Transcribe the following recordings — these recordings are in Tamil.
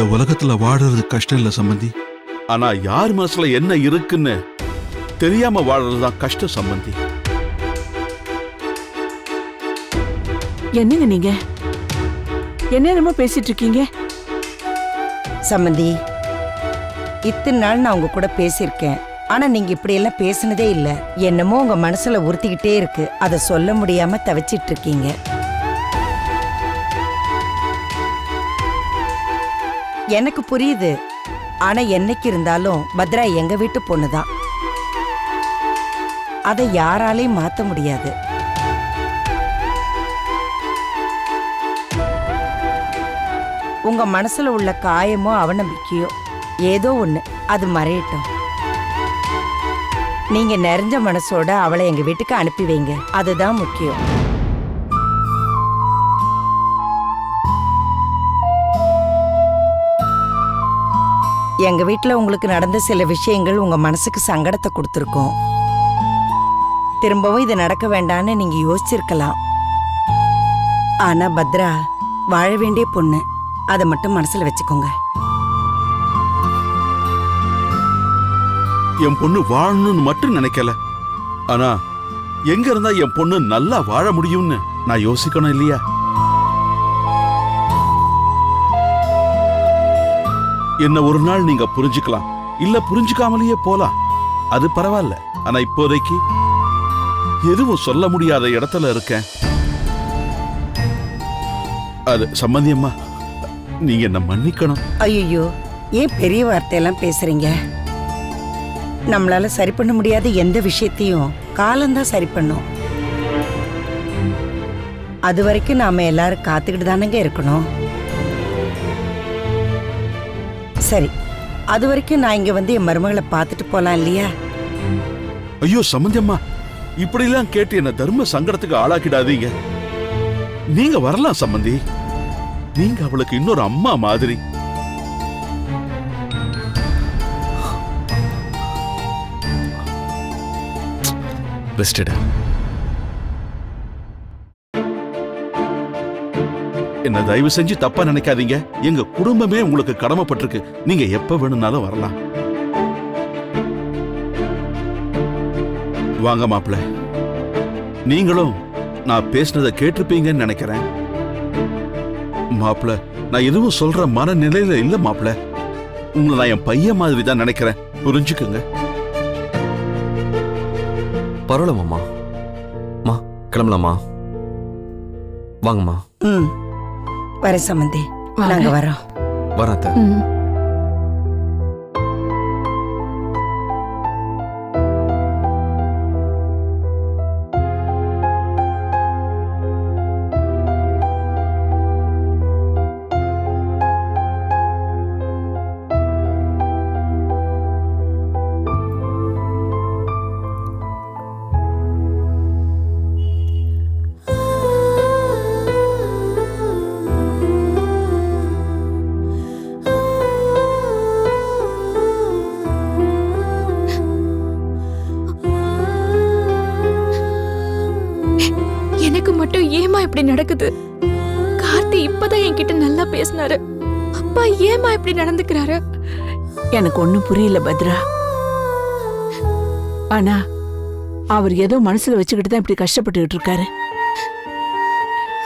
இந்த உலகத்துல வாடுறது கஷ்டம் இல்ல சம்பந்தி. ஆனா யார் மனசுல என்ன இருக்குன்னு தெரியாம வாழறதுதான் கஷ்டம் சம்பந்தி. என்னங்க நீங்க? என்னென்னமோ பேசிட்டு இருக்கீங்க சம்மந்தி இத்தனை நாள் நான் உங்க கூட பேசியிருக்கேன். ஆனா நீங்க இப்படி எல்லாம் பேசினதே இல்ல. என்னமோ உங்க மனசுல உறுத்திக்கிட்டே இருக்கு. அதை சொல்ல முடியாம தவிச்சிட்டு இருக்கீங்க எனக்கு புரியுது. ஆனா என்னைக்கு இருந்தாலும் பத்ரா எங்க வீட்டு பொண்ணுதான் அதை யாராலையும் மாத்த முடியாது. உங்க மனசுல உள்ள காயமோ அவநம்பிக்கையோ ஏதோ ஒண்ணு அது மறையட்டும். நீங்க நிறைஞ்ச மனசோட அவளை எங்க வீட்டுக்கு அனுப்பி வைங்க. அதுதான் முக்கியம். எங்க வீட்டில் உங்களுக்கு நடந்த சில விஷயங்கள் உங்க மனசுக்கு சங்கடத்தை கொடுத்துருக்கோம். திரும்பவும் இது நடக்க வேண்டாம்னு நீங்க யோசிச்சிருக்கலாம். ஆனா பத்ரா வாழ வேண்டிய பொண்ணு அதை மட்டும் மனசுல வச்சுக்கோங்க. என் பொண்ணு வாழணும்னு மட்டும் நினைக்கல. ஆனா எங்க இருந்தா என் பொண்ணு நல்லா வாழ முடியும்னு நான் யோசிக்கணும் இல்லையா? என்ன ஒரு நாள் நீங்க புரிஞ்சுக்கலாம். இல்ல புரிஞ்சுக்காமலேயே போலாம். அது பரவாயில்ல. ஆனா இப்போதைக்கு எதுவும் சொல்ல முடியாத இடத்துல இருக்கேன். அது சம்பந்தியம்மா நீங்க என்ன மன்னிக்கணும்? ஐயோ ஏன் பெரிய வார்த்தையெல்லாம் பேசுறீங்க? நம்மளால சரி பண்ண முடியாத எந்த விஷயத்தையும் காலம்தான் சரி பண்ணும். அது வரைக்கும் நாம எல்லாரும் காத்துக்கிட்டு தானங்க இருக்கணும். சரி அது வரைக்கும் நான் இங்க வந்து என் மருமகளை பார்த்துட்டு போலாம் இல்லையா? ஐயோ சம்பந்தியம்மா இப்படிலாம் கேட்டு என்ன தர்ம சங்கடத்துக்கு ஆளாக்கிடாதீங்க. நீங்க வரலாம் சம்பந்தி நீங்க அவளுக்கு இன்னொரு அம்மா மாதிரி. ரெஸ்டட் என்ன தயவு செஞ்சு தப்பா நினைக்காதீங்க. எங்க குடும்பமே உங்களுக்கு கடமைப்பட்டிருக்கு. நீங்க எப்ப வேணும்னாலும் வரலாம். வாங்க மாப்பிள்ள. நீங்களும் நான் பேசினதை கேட்டிருப்பீங்கன்னு நினைக்கிறேன். மாப்பிள்ள நான் எதுவும் சொல்ற மனநிலையில இல்ல மாப்பிள்ள. உங்களை நான் என் பையன் மாதிரி தான் நினைக்கிறேன். புரிஞ்சுக்குங்க. பரவாயில்ல மாமா. மா கிளம்பலாமா? வாங்கம்மா. ம். வரேன் சம்மந்தி நாங்க வரோம் வரேன் இப்படி நடக்குது? கார்த்தி இப்பதான் என்கிட்ட நல்லா பேசினாரு. அப்பா ஏமா இப்படி நடந்துக்கிறாரு? எனக்கு ஒண்ணும் புரியல பத்ரா. ஆனா அவர் ஏதோ மனசுல வச்சுக்கிட்டு தான் இப்படி கஷ்டப்பட்டுக்கிட்டு இருக்காரு.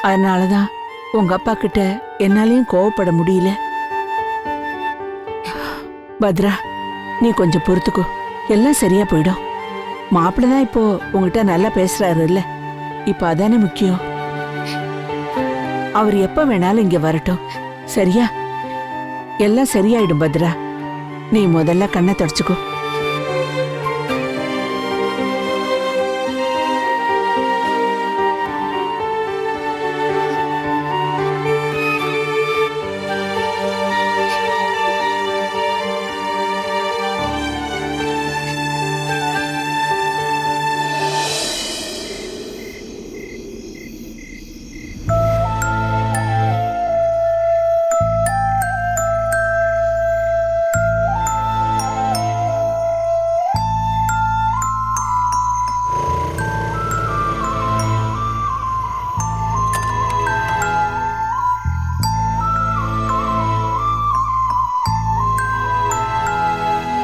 அதனாலதான் உங்க அப்பா கிட்ட என்னாலையும் கோவப்பட முடியல. பத்ரா நீ கொஞ்சம் பொறுத்துக்கோ. எல்லாம் சரியா போயிடும். மாப்பிள்ள தான் இப்போ உங்ககிட்ட நல்லா பேசுறாரு இல்ல இப்ப அதானே முக்கியம்? அவர் எப்ப வேணாலும் இங்க வரட்டும். சரியா? எல்லாம் சரியாயிடும் பத்ரா. நீ முதல்ல கண்ணை தொடச்சுக்கோ.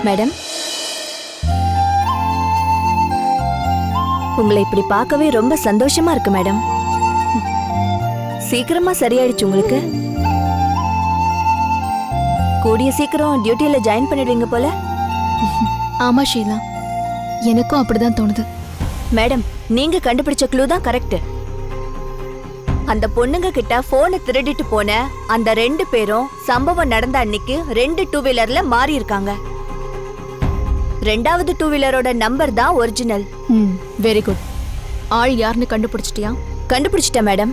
மேடம். உங்களை இப்படி பார்க்கவே ரொம்ப சந்தோஷமா இருக்கு மேடம். சீக்கிரமா சரியாயிடுச்சு உங்களுக்கு. கூடிய சீக்கிரம் டியூட்டில ஜாயின் பண்ணிடுவீங்க போல. ஆமா ஷீலா. எனக்கும் அப்படிதான் தோணுது. மேடம் நீங்க கண்டுபிடிச்ச க்ளூ தான் கரெக்ட் அந்த பொண்ணுங்க கிட்ட போனை திருடிட்டு போன அந்த ரெண்டு பேரும் சம்பவம் நடந்த அன்னைக்கு ரெண்டு டூ வீலர்ல மாறி இருக்காங்க ரெண்டாவது டூ வீலரோட நம்பர் தான் ஒரிஜினல் ம் வெரி குட் ஆள் யாருன்னு கண்டுபிடிச்சிட்டியா? கண்டுபிடிச்சிட்டேன் மேடம்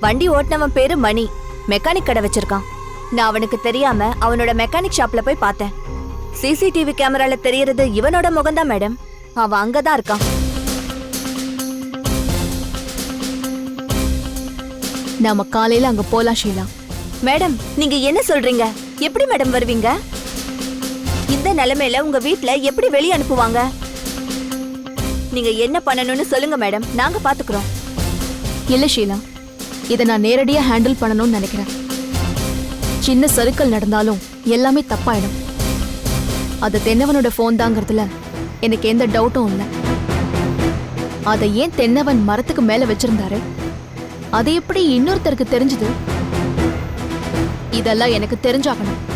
வண்டி ஓட்டுனவன் பேரு மணி. மெக்கானிக் கடை வச்சிருக்கான். நான் அவனுக்கு தெரியாம அவனோட மெக்கானிக் ஷாப்ல போய் பார்த்தேன். சிசிடிவி கேமரால தெரியறது இவனோட முகம்தான் மேடம் அவன் அங்கதான் இருக்கான். நாம காலையில அங்க போலாம் ஷீலா. மேடம் நீங்க என்ன சொல்றீங்க? எப்படி மேடம் வருவீங்க? இந்த நிலைமையில உங்க வீட்ல எப்படி வெளிய அனுப்புவாங்க? நீங்க என்ன பண்ணணும்னு சொல்லுங்க மேடம். நாங்க பாத்துக்கிறோம். இல்ல ஷீலா. இதை நான் நேரடியா ஹேண்டில் பண்ணணும்னு நினைக்கிறேன். சின்ன சறுக்கல் நடந்தாலும் எல்லாமே தப்பாயிடும். அது தென்னவனோட ஃபோன் தாங்கிறதுல எனக்கு எந்த டவுட்டும் இல்லை. அதை ஏன் தென்னவன் மரத்துக்கு மேல வச்சிருந்தாரு? அது எப்படி இன்னொருத்தருக்கு தெரிஞ்சது? இதெல்லாம் எனக்கு தெரிஞ்சாகணும்.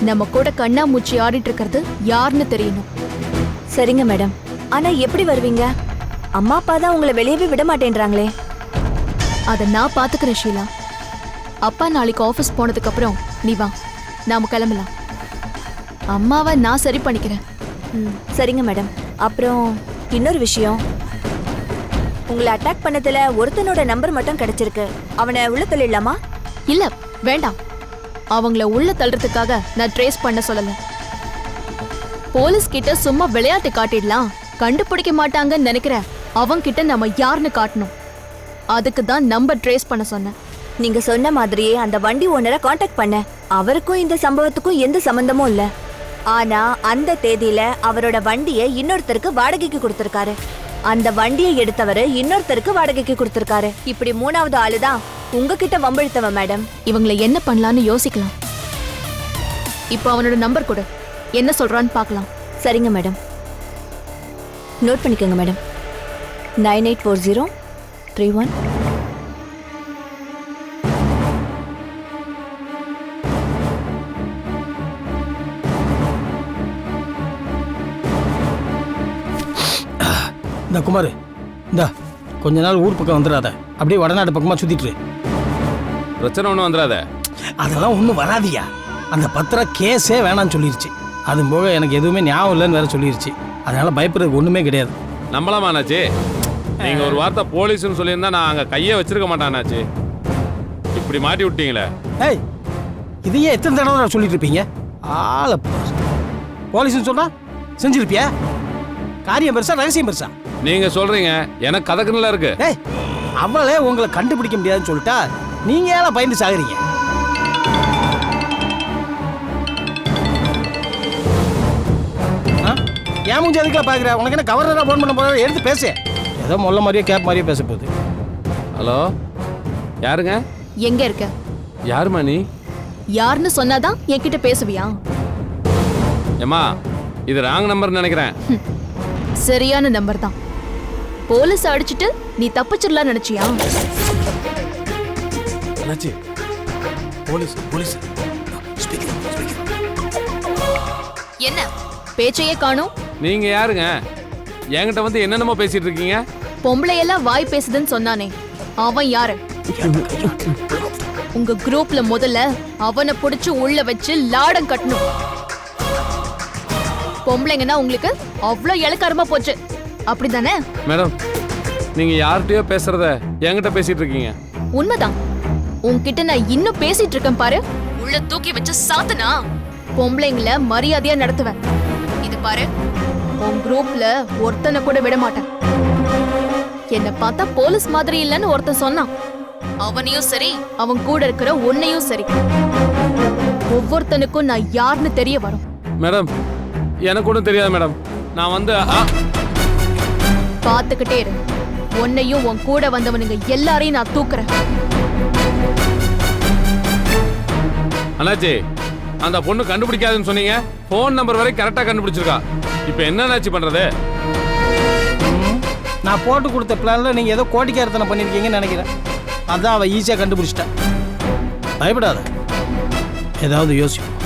நம்ம கூட கண்ணாமூச்சி ஆடிட்டு இருக்கிறது யாருன்னு தெரியணும். சரிங்க மேடம். ஆனா எப்படி வருவீங்க? அம்மா அப்பா தான் உங்களை வெளியவே விட மாட்டேன்றாங்களே. அதை நான் பாத்துக்கிறேன் ஷீலா. அப்பா நாளைக்கு ஆஃபீஸ் போனதுக்கு அப்புறம் நீ வா. நாம கிளம்பலாம். அம்மாவை நான் சரி பண்ணிக்கிறேன். ம், சரிங்க மேடம். அப்புறம் இன்னொரு விஷயம். உங்களை அட்டாக் பண்ணதுல ஒருத்தனோட நம்பர் மட்டும் கிடைச்சிருக்கு. அவனை உள்ள தள்ளிடலாமா? இல்ல வேண்டாம். அவங்கள உள்ள தள்ளுறதுக்காக நான் ட்ரேஸ் பண்ண சொல்லல. போலீஸ் கிட்ட சும்மா விளையாட்டு காட்டிடலாம். கண்டுபிடிக்க மாட்டாங்கன்னு நினைக்கிறேன். அவங்க கிட்ட நம்ம யாருன்னு காட்டணும். அதுக்கு தான் நம்பர் ட்ரேஸ் பண்ண சொன்னேன். நீங்க சொன்ன மாதிரியே அந்த வண்டி ஓனரை காண்டாக்ட் பண்ண. அவருக்கும் இந்த சம்பவத்துக்கும் எந்த சம்பந்தமும் இல்ல. ஆனா அந்த தேதியில அவரோட வண்டியை இன்னொருத்தருக்கு வாடகைக்கு கொடுத்திருக்காரு. அந்த வண்டியை எடுத்தவரு இன்னொருத்தருக்கு வாடகைக்கு கொடுத்திருக்காரு. இப்படி மூணாவது ஆளுதான் உங்ககிட்ட வம்பிழுத்தவன் மேடம். இவங்கள என்ன பண்ணலான்னு யோசிக்கலாம். இப்போ அவனோட நம்பர் கொடு. என்ன சொல்றான்னு பார்க்கலாம். சரிங்க மேடம். நோட் பண்ணிக்கோங்க madam. Nine eight four zero three one. இந்த குமார். இந்த கொஞ்ச நாள் ஊர் பக்கம் வந்துடாத. அப்படியே வடநாடு பக்கமாக சுற்றிட்டு இரு. பிரச்சனை ஒன்றும் வந்துடாத. அதெல்லாம் ஒன்றும் வராதியா? அந்த பத்திரம் கேஸே வேணாம்னு சொல்லிருச்சு. அது போக எனக்கு எதுவுமே ஞாபகம் இல்லைன்னு வேற சொல்லிருச்சு. அதனால பயப்படுறதுக்கு ஒன்றுமே கிடையாது. நம்பலாமா அண்ணாச்சி? நீங்க ஒரு வார்த்தை போலீஸ்னு சொல்லியிருந்தா நான் அங்க கையே வச்சிருக்க மாட்டேன் அண்ணாச்சி. இப்படி மாட்டி விட்டீங்களே. ஏய் இதையே எத்தனை தடவை நான் சொல்லிட்டு இருப்பீங்க? ஆளை. போலீஸ்னு சொன்னா செஞ்சிருப்பியா? காரியம் பெருசா ரகசியம் பெருசா? நீங்க சொல்றீங்க எனக்கு கதக்குன்னு இருக்கு. ஏய் அவளே உங்களை கண்டுபிடிக்க முடியாதுன்னு சொல்லிட்டா நீங்க ஏன் பயந்து சாகுறீங்க? ஆ? ஏன் மூஞ்சி எதுக்குல பாக்குற? உனக்கு என்ன கவர்னரா போன் பண்ண போற? எடுத்து பேசு. ஏதோ முல்ல மாதிரியே கேப் மாதிரியே பேச போகுது. ஹலோ? யாருங்க? எங்க இருக்க? யாருமா நீ? யாருன்னு சொன்னாதான் என்கிட்ட பேசுவியா? ஏம்மா இது ராங் நம்பர்னு நினைக்கிறேன். சரியான நம்பர் தான். போலீஸ் அடிச்சிட்டு நீ தப்பிச்சிடலாம் நினைச்சியா? என்னாச்சு போலீஸ் போலீஸ். என்ன? பேச்சையே காணும். நீங்க யாருங்க? என்கிட்ட வந்து என்னென்னமோ பேசிட்டு இருக்கீங்க பொம்பளை எல்லாம் வாய் பேசுதுன்னு சொன்னானே. அவன் யாரு? உங்க குரூப்ல முதல்ல அவனை புடிச்சு உள்ள வச்சு லாடம் கட்டணும். பொம்பளைங்கன்னா உங்களுக்கு அவ்வளோ இலக்காரமா போச்சு. அப்படிதானே மேடம் நீங்க யார்கிட்டயோ பேசுறத என்கிட்ட பேசிட்டு இருக்கீங்க உண்மைதான். உன்கிட்ட நான் இன்னும் பேசிட்டு இருக்கேன் பாரு. உள்ள தூக்கி வச்சு சாத்துனா? பொம்பளைங்கள மரியாதையா நடத்துவேன். இது பாரு உன் குரூப்ல ஒருத்தனை கூட விட மாட்டேன். என்ன பார்த்தா போலீஸ் மாதிரி இல்லைன்னு ஒருத்தன் சொன்னான். அவனையும் சரி அவன் கூட இருக்கிற உன்னையும் சரி. ஒவ்வொருத்தனுக்கும் நான் யாருன்னு தெரிய வரும். மேடம் எனக்கு ஒன்றும் தெரியாது மேடம் நான் வந்து பார்த்துக்கிட்டே இரு. உன்னையும் உன் கூட வந்தவனுங்க எல்லாரையும் நான் தூக்குறேன். அண்ணாச்சி அந்த பொண்ணு கண்டுபிடிக்காதுன்னு சொன்னீங்க. ஃபோன் நம்பர் வரை கரெக்டா கண்டுபிடிச்சிருக்கா. இப்போ என்னன்னாச்சு பண்றது? நான் போட்டு கொடுத்த பிளான்ல நீங்க ஏதோ கோட்டிக்காரத்தனை பண்ணிருக்கீங்கன்னு நினைக்கிறேன். அதான் அவ ஈஸியா கண்டுபிடிச்சிட்டேன் பயப்படாத. ஏதாவது யோசிப்போம்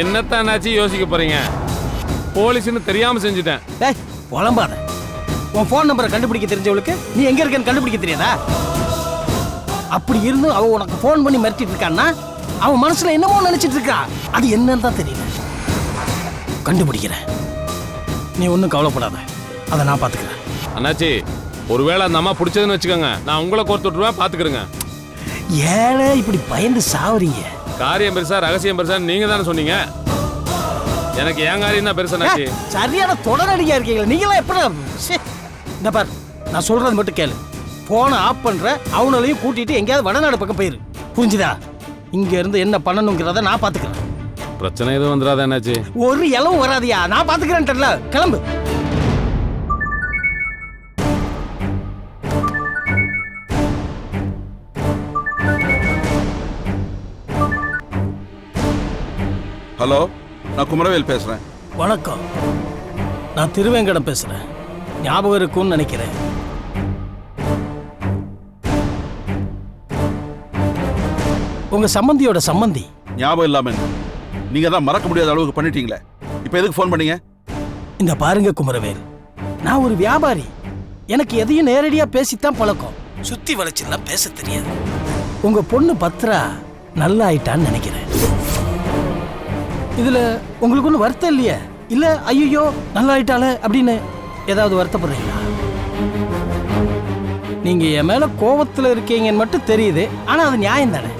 என்னத்தானாச்சு யோசிக்க போறீங்க? போலீஸ்னு தெரியாம செஞ்சுட்டேன். டேய் புலம்பாத. உன் ஃபோன் நம்பரை கண்டுபிடிக்க தெரிஞ்சவளுக்கு நீ எங்க இருக்கன்னு கண்டுபிடிக்க தெரியாதா? அப்படி இருந்தும் அவ உனக்கு ஃபோன் பண்ணி மிரட்டிட்டு இருக்கான்னா அவன் மனசுல என்னமோ நினைச்சிட்டு இருக்கா? அது என்னன்னு தான் தெரியல. கண்டுபிடிக்கிறேன். நீ ஒன்றும் கவலைப்படாத. அதை நான் பார்த்துக்கிறேன். அண்ணாச்சி ஒருவேளை அந்த அம்மா பிடிச்சதுன்னு வச்சுக்கோங்க. நான் உங்களை கோர்த்து விட்டுருவேன் பாத்துக்கிறேங்க ஏழை இப்படி பயந்து சாவறீங்க. காரியம் பெருசா ரகசியம் பெருசா நீங்க தானே சொன்னீங்க. எனக்கு என் காரியம் தான் பெருசாச்சு ஏ, சரியான தொடரடியா இருக்கீங்களா. நீங்களாம் எப்படி. இந்த பார் நான் சொல்றது மட்டும் கேளு. போனை ஆஃப் பண்ற அவனையும் கூட்டிட்டு எங்கேயாவது வடநாடு பக்கம் போயிரு. புரிஞ்சுதா? இங்க இருந்து என்ன பண்ணணுங்கிறத நான் பாத்துக்கிறேன். பிரச்சனை எதுவும் வந்துடாத என்னாச்சு? ஒரு இளவும் வராதியா? நான் பாத்துக்கிறேன்ட்டல கிளம்பு. ஹலோ நான் குமரவேல் பேசுறேன். வணக்கம். நான் திருவேங்கடம் பேசுறேன். ஞாபகம் இருக்கும்னு நினைக்கிறேன். உங்க சம்பந்தியோட சம்பந்தி. ஞாபகம் இல்லாம நீங்க தான் மறக்க முடியாத அளவுக்கு பண்ணிட்டீங்களே. இப்போ எதுக்கு ஃபோன் பண்ணீங்க? இந்த பாருங்க குமரவேல். நான் ஒரு வியாபாரி. எனக்கு எதையும் நேரடியா பேசித்தான் பழக்கம். சுத்தி வளைச்செல்லாம் பேச தெரியாது. உங்க பொண்ணு பத்ரா நல்லா ஆயிட்டான்னு நினைக்கிறேன். இதுல உங்களுக்கு ஒன்றும் வருத்தம் இல்லையே? இல்ல ஐயோ நல்லா ஆயிட்டாளே அப்படின்னு ஏதாவது வருத்தப்படுறீங்களா? நீங்க என் மேல கோவத்துல இருக்கீங்கன்னு மட்டும் தெரியுது. ஆனா அது நியாயம் தானே?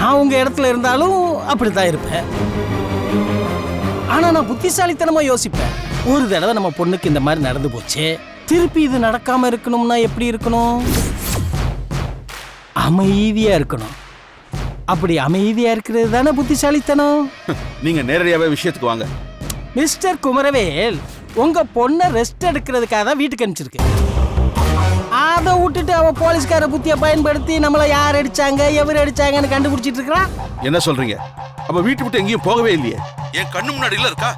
நான் உங்க இடத்துல இருந்தாலும் அப்படித்தான் இருப்பேன். ஆனா நான் புத்திசாலித்தனமா யோசிப்பேன். ஒரு தடவை நம்ம பொண்ணுக்கு இந்த மாதிரி நடந்து போச்சு திருப்பி இது நடக்காம இருக்கணும்னா எப்படி இருக்கணும்? அமைதியா இருக்கணும். அப்படி அமைதியா இருக்கிறது தானே புத்திசாலித்தனம்? நீங்க நேரடியாவே விஷயத்துக்கு வாங்க. மிஸ்டர் குமரவேல் உங்க பொண்ணை ரெஸ்ட் எடுக்கிறதுக்காக தான் வீட்டுக்கு அனுப்பிச்சிருக்கு அதை விட்டுட்டு அவ போலீஸ்கார புத்தியை பயன்படுத்தி நம்மளை யார் அடிச்சாங்க எவர் அடிச்சாங்கன்னு கண்டுபிடிச்சிட்டு இருக்கிறா? என்ன சொல்றீங்க? அப்ப வீட்டு விட்டு எங்கேயும் போகவே இல்லையே. என் கண்ணு முன்னாடில இருக்கா?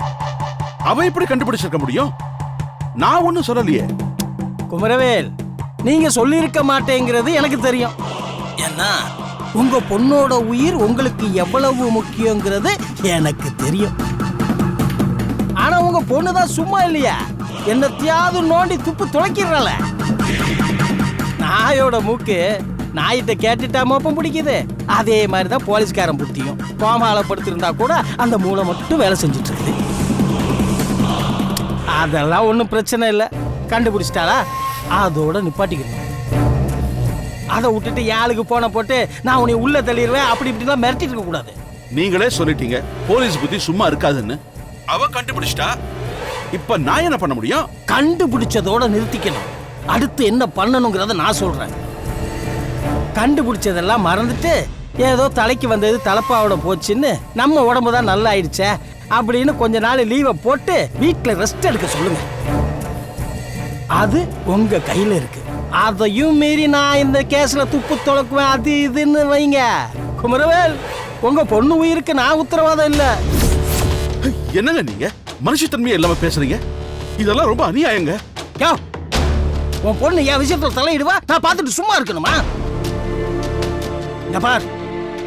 அவ எப்படி கண்டுபிடிச்சிருக்க முடியும்? நான் ஒன்னும் சொல்லலையே. குமரவேல் நீங்க சொல்லியிருக்க மாட்டேங்கிறது எனக்கு தெரியும். ஏன்னா உங்க பொண்ணோட உயிர் உங்களுக்கு எவ்வளவு முக்கியங்கிறது எனக்கு தெரியும். ஆனா உங்க பொண்ணு தான் சும்மா இல்லையா. என்னத்தையாவது நோண்டி துப்பு துளைக்கிறாள நாயோட மூக்கு நாயிட்ட கேட்டுட்டா மோப்பம் பிடிக்குது. அதே மாதிரி தான் போலீஸ்காரன் புத்தியும். கோமால படுத்திருந்தா கூட அந்த மூளை மட்டும் வேலை செஞ்சுட்டு இருக்குது அதெல்லாம் ஒன்றும் பிரச்சனை இல்லை. கண்டுபிடிச்சிட்டாளா? அதோட நிப்பாட்டிக்கணும் அதை விட்டுட்டு யாளுக்கு போன போட்டு நான் உன்னை உள்ள தள்ளிடுவேன் அப்படி இப்படிலாம் மிரட்டிட்டு இருக்க கூடாது. நீங்களே சொல்லிட்டீங்க. போலீஸ் புத்தி சும்மா இருக்காதுன்னு. அவ கண்டுபிடிச்சிட்டா? இப்ப நான் என்ன பண்ண முடியும்? கண்டுபிடிச்சதோட நிறுத்திக்கணும். அடுத்து என்ன பண்ணணுங்கிறத நான் சொல்கிறேன் கண்டுபிடிச்சதெல்லாம் மறந்துட்டு ஏதோ தலைக்கு வந்தது தலைப்பாவோட போச்சுன்னு நம்ம உடம்பு தான் நல்லா ஆயிடுச்சே அப்படின்னு கொஞ்ச நாள் லீவை போட்டு வீட்டில் ரெஸ்ட் எடுக்க சொல்லுங்க. அது உங்க கையில இருக்கு. அதையும் மீறி நான் இந்த கேஸ்ல துப்பு துளக்குவேன் அது இதுன்னு வைங்க. குமரவேல் உங்க பொண்ணு உயிருக்கு நான் உத்தரவாதம் இல்லை. என்னங்க நீங்க? மனுஷத்தன்மையை இல்லாம பேசுறீங்க. இதெல்லாம் ரொம்ப அநியாயங்க. யோ உன் பொண்ணு என் விஷயத்துல தலையிடுவா? நான் பார்த்துட்டு சும்மா இருக்கணுமா? பார்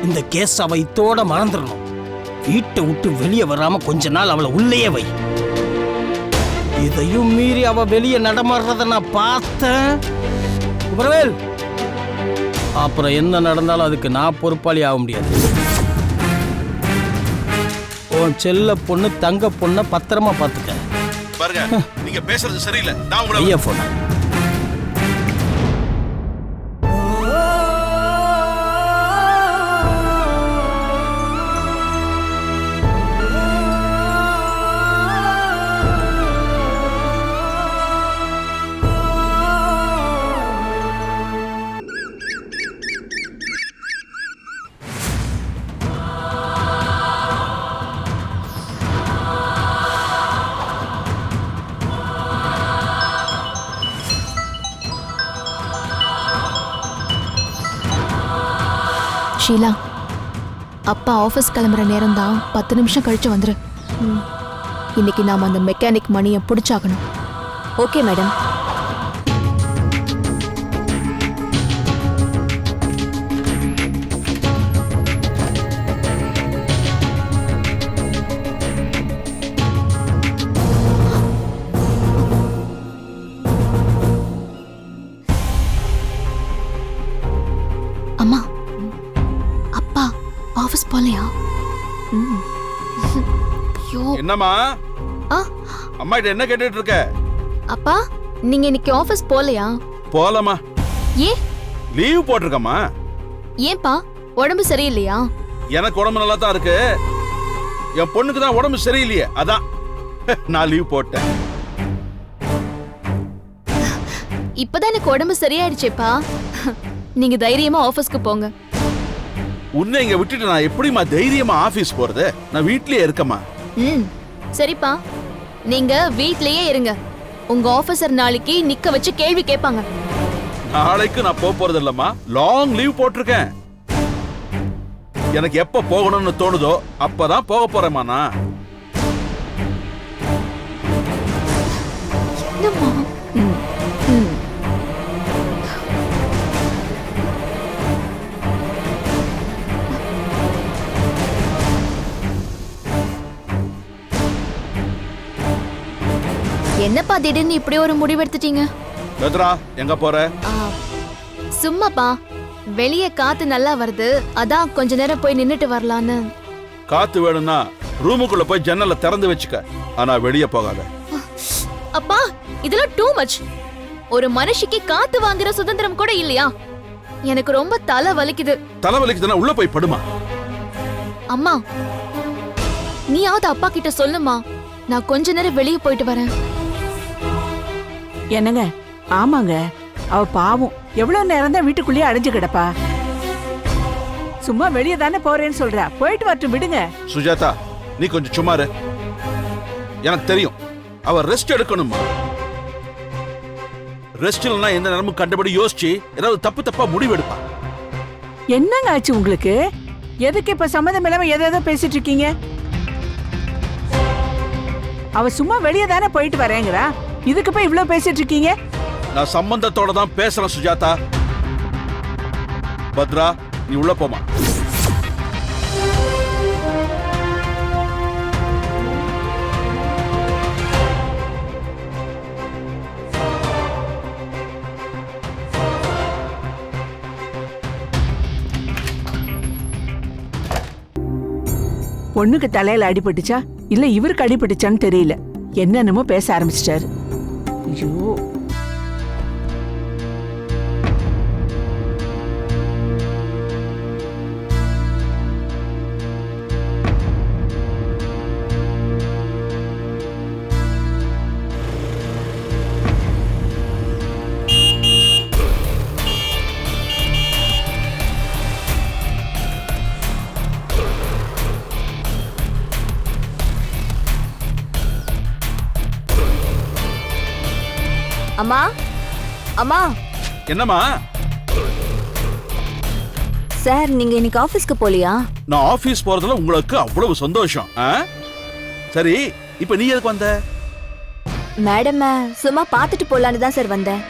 இந்த கேஸ் அவ இத்தோட மறந்துடணும் வீட்டை விட்டு வெளியே வராம கொஞ்ச நாள் அவளை உள்ளேயே வை. இதையும் மீறி அவ வெளியே நடமாடுறத நான் பார்த்தேன். குமரவேல் அப்புறம் என்ன நடந்தாலும் அதுக்கு நான் பொறுப்பாளி ஆக முடியாது. உன் செல்ல பொண்ணு தங்க பொண்ணை பத்திரமா பார்த்துக்க. பாருங்க நீங்க பேசுறது சரியில்லை. நான் உங்களை ஷீலா அப்பா ஆஃபீஸ் கிளம்புற நேரம் தான் பத்து நிமிஷம் கழிச்சு வந்துரு. இன்னைக்கு நாம அந்த மெக்கானிக் மணியை பிடிச்சாகணும். ஓகே மேடம் என்னம்மா? ஆ. அம்மா கிட்ட என்ன கேட்டுட்டு இருக்க அப்பா நீங்க இன்னைக்கு ஆஃபீஸ் போகலையா? போலமா ஏன் லீவ் போட்டிருக்கம்மா. ஏன்பா உடம்பு சரியில்லையா? எனக்கு உடம்பு நல்லா தான் இருக்கு. என் பொண்ணுக்கு தான் உடம்பு சரியில்லையே அதான். நான் லீவ் போட்டேன். இப்பதான் எனக்கு உடம்பு சரியாயிடுச்சேப்பா. நீங்க தைரியமா ஆஃபீஸ்க்கு போங்க. உன்னை இங்க விட்டுட்டு நான் எப்படிம்மா தைரியமா ஆபீஸ் போறது? நான் வீட்லயே இருக்கம்மா. ம். சரிப்பா. நீங்க வீட்லயே இருங்க. உங்க ஆபீசர் நாளைக்கு நிக்க வச்சு கேள்வி கேட்பாங்க. நாளைக்கு நான் போக போறது இல்லம்மா லாங் லீவ் போட்டிருக்கேன். எனக்கு எப்ப போகணும்னு தோணுதோ அப்பதான் போக போறேம்மா நான் என்னப்பா திடீர்னு இப்படி ஒரு முடிவெடுத்துட்டீங்க? பத்ரா எங்க போற? சும்மாப்பா. வெளியே காத்து நல்லா வருது. அதான் கொஞ்ச நேரம் போய் நின்னுட்டு வரலான்னு. காத்து வேணும்னா ரூமுக்குள்ள போய் ஜன்னலை திறந்து வச்சுக்க. ஆனா வெளியே போகாத. அப்பா இதெல்லாம் டூ மச் ஒரு மனுஷிக்கு காத்து வாங்குற சுதந்திரம் கூட இல்லையா? எனக்கு ரொம்ப தலை வலிக்குது. தலைவலிக்குதுன்னா உள்ள போய் படுமா? அம்மா நீயாவது அப்பா கிட்ட சொல்லுமா. நான் கொஞ்ச நேரம் வெளியே போயிட்டு வரேன். என்னங்க? ஆமாங்க. அவ பாவம். எவ்வளவு நேரம் தான் வீட்டுக்குள்ளேயே அடைஞ்சு கிடப்பா? சும்மா வெளியே தானே போறேன்னு சொல்றா. போயிட்டு வரட்டும் விடுங்க. சுஜாதா நீ கொஞ்சம் சும்மா இரு. எனக்கு தெரியும். அவ ரெஸ்ட் எடுக்கணுமா? ரெஸ்ட் இல்லைன்னா எந்த நேரமும் கண்டபடி யோசிச்சு ஏதாவது தப்பு தப்பா முடிவு எடுப்பா. என்னங்க ஆச்சு உங்களுக்கு? எதுக்கு இப்ப சம்மதம் இல்லாம எதை எதோ பேசிட்டு இருக்கீங்க? அவ சும்மா வெளியே தானே போயிட்டு வரேங்கிறா? இதுக்கு போய் இவ்ளோ பேசிட்டு இருக்கீங்க நான் சம்பந்தத்தோட தான் பேசுறேன் சுஜாதா. பத்ரா நீ உள்ள போமா பொண்ணுக்கு தலையில அடிபட்டுச்சா? இல்ல இவருக்கு அடிபட்டுச்சான்னு தெரியல. என்னென்னமோ பேச ஆரம்பிச்சிட்டாரு. ஐயோ அம்மா? அம்மா? என்னம்மா? சார் நீங்க இன்னைக்கு ஆபீஸ்க்கு போலியா? நான் ஆபீஸ் போறதுல உங்களுக்கு அவ்வளவு சந்தோஷம்? சரி இப்ப நீ எதுக்கு வந்த? மேடம் சும்மா பார்த்துட்டு போலான்னு தான் சார் வந்தேன்.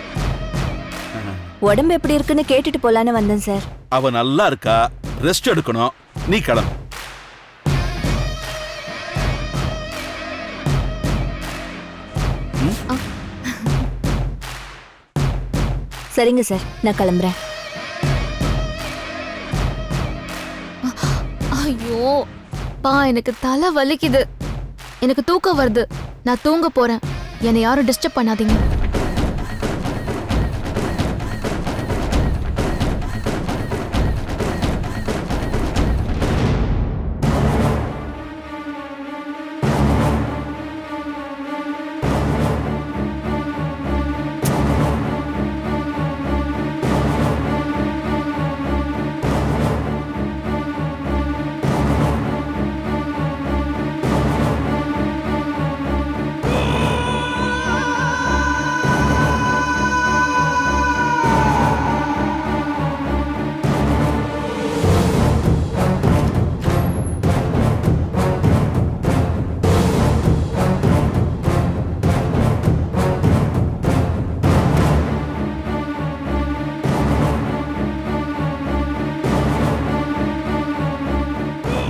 உடம்பு எப்படி இருக்குன்னு கேட்டுட்டு போலான்னு வந்தேன் சார். அவ நல்லா இருக்கா? ரெஸ்ட் எடுக்கணும். நீ கிளம்பு. சரிங்க சார் நான் கிளம்புறேன். ஐயோ பா எனக்கு தலை வலிக்குது. எனக்கு தூக்கம் வருது. நான் தூங்க போறேன். என்னை யாரும் டிஸ்டர்ப் பண்ணாதீங்க.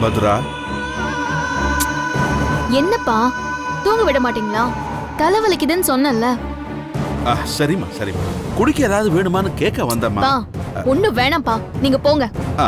ஆதுரா என்னப்பா? தூங்க விட மாட்டீங்களா? தலைவலிக்குதுன்னு சொன்னேன்ல. ஆ, சரிம்மா சரிம்மா. குடிக்க ஏதாவது வேணுமான்னு கேட்க வந்தம்மா. ஒண்ணும் வேணாம்ப்பா. நீங்க போங்க. ஆ